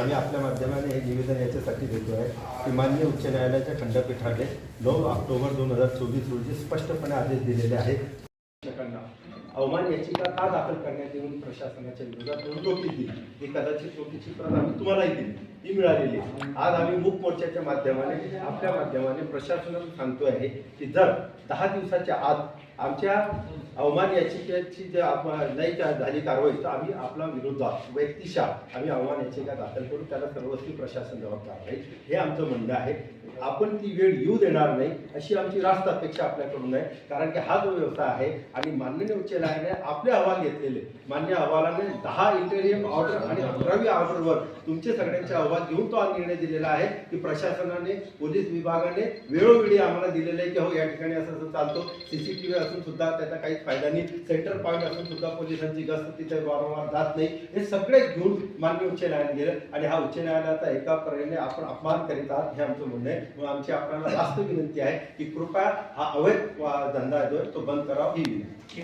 आम्ही आपल्या माध्यमाने हे निवेदन याच्यासाठी देतो आहे. की मान्य उच्च न्यायालयाच्या खंडपीठाने नऊ ऑक्टोबर दोन हजार चोवीस रोजी स्पष्टपणे आदेश दिलेले आहेत. शिक्षकांना अवमान याचिका का दाखल करण्यात येऊन प्रशासनाच्या विरोधात म्हणून दिली? ही कदाचित नोटीसची प्रत आम्ही तुम्हालाही दिली. ती मिळालेली आहे. आज आम्ही मूक मोर्चाच्या माध्यमाने आपल्या माध्यमाने प्रशासनाला सांगतो आहे की जर दहा दिवसाच्या आत आमच्या अवमान याचिकेची जे नाही झाली कारवाई तर आम्ही आपला विरोधात व्यक्तिशा आम्ही अवमान याचिका दाखल करू त्याला सर्वस्वी प्रशासन जबाबदार आहे हे आमचं म्हणणं आहे. आपण ती वेळ येऊ देणार नाही अशी आमची रास्त अपेक्षा आपल्याकडून आहे. कारण की हा जो व्यवसाय आहे आणि माननीय उच्च न्यायालयाने आपले अहवाल घेतलेले. मान्य अहवालाने दहा इंटेरियम ऑर्डर आणि अकरावी ऑर्डरवर तुमचे सगळ्यांचे अहवाल घेऊन तो हा निर्णय दिलेला आहे की प्रशासनाने पोलीस विभागाने वेळोवेळी आम्हाला दिलेलं आहे की हो या ठिकाणी असं असं चालतो. सीसीटीव्ही असून सुद्धा त्याचा काहीच फायदा नाही. सेंटर पॉईंट असून सुद्धा पोलिसांची गस्त तिथे वारंवार जात नाही. हे सगळे घेऊन मान्य उच्च न्यायालयात गेलं आणि हा उच्च न्यायालयाचा एका पर्याने आपण अपमान करीत आहात हे आमचं म्हणणं आहे. म्हणून आमची आपल्याला जास्त विनंती आहे की कृपया हा अवैध धंदा जो आहे तो बंद करावा ही विनंती.